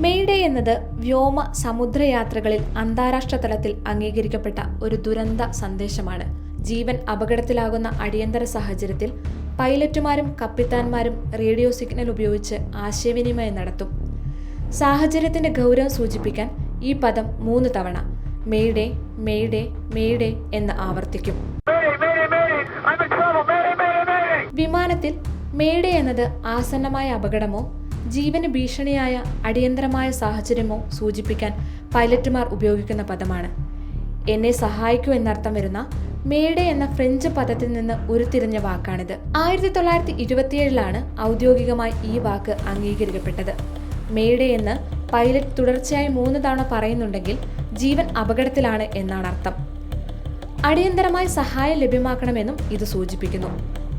Mayday എന്നത് വ്യോമ സമുദ്രയാത്രകളിൽ അന്താരാഷ്ട്ര തലത്തിൽ അംഗീകരിക്കപ്പെട്ട ഒരു ദുരന്ത സന്ദേശമാണ് ജീവൻ അപകടത്തിലാകുന്ന അടിയന്തര സാഹചര്യത്തിൽ പൈലറ്റുമാരും കപ്പിത്താന്മാരും റേഡിയോ സിഗ്നൽ ഉപയോഗിച്ച് ആശയവിനിമയം നടത്തും സാഹചര്യത്തിന്റെ ഗൗരവം സൂചിപ്പിക്കാൻ ഈ പദം മൂന്ന് തവണ മെയ്ഡേ മെയ്ഡേ മെയ്ഡേ എന്ന് ആവർത്തിക്കും! വിമാനത്തിൽ മേഡേ എന്നത് ആസന്നമായ അപകടമോ ജീവന് ഭീഷണിയായ അടിയന്തരമായ സാഹചര്യമോ സൂചിപ്പിക്കാൻ പൈലറ്റുമാർ ഉപയോഗിക്കുന്ന പദമാണ്. എന്നെ സഹായിക്കൂ എന്നർത്ഥം വരുന്ന മേഡേ എന്ന ഫ്രഞ്ച് പദത്തിൽ നിന്ന് ഉരുത്തിരിഞ്ഞ വാക്കാണിത്. ആയിരത്തി തൊള്ളായിരത്തി ഇരുപത്തിയേഴിലാണ് ഔദ്യോഗികമായി ഈ വാക്ക് അംഗീകരിക്കപ്പെട്ടത്. മേഡേ എന്ന് പൈലറ്റ് തുടർച്ചയായി മൂന്ന് തവണ പറയുന്നുണ്ടെങ്കിൽ ജീവൻ അപകടത്തിലാണ് എന്നാണ് അർത്ഥം. അടിയന്തരമായി സഹായം ലഭ്യമാക്കണമെന്നും ഇത് സൂചിപ്പിക്കുന്നു.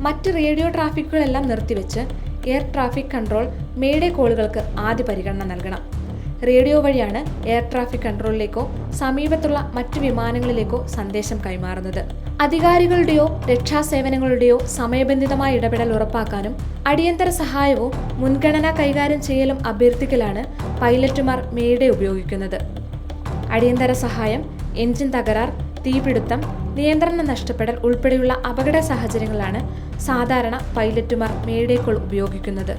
മറ്റ് റേഡിയോ ട്രാഫിക്കുകളെല്ലാം നിർത്തിവെച്ച് എയർ ട്രാഫിക് കൺട്രോൾ മേഡേ കോളുകൾക്ക് ആദ്യ പരിഗണന നൽകണം. റേഡിയോ വഴിയാണ് എയർ ട്രാഫിക് കൺട്രോളിലേക്കോ സമീപത്തുള്ള മറ്റ് വിമാനങ്ങളിലേക്കോ സന്ദേശം കൈമാറുന്നത്. അധികാരികളുടെയോ രക്ഷാസേവനങ്ങളുടെയോ സമയബന്ധിതമായ ഇടപെടൽ ഉറപ്പാക്കാനും അടിയന്തര സഹായവും മുൻഗണനാ കൈകാര്യം ചെയ്യലും അഭ്യർത്ഥിക്കലാണ് പൈലറ്റുമാർ മേഡേ ഉപയോഗിക്കുന്നത്. അടിയന്തര സഹായം എഞ്ചിൻ തകരാർ തീപിടുത്തം നിയന്ത്രണം നഷ്ടപ്പെടൽ ഉൾപ്പെടെയുള്ള അപകട സാഹചര്യങ്ങളാണ് സാധാരണ പൈലറ്റുമാർ മേഡേക്കോൾ ഉപയോഗിക്കുന്നത്.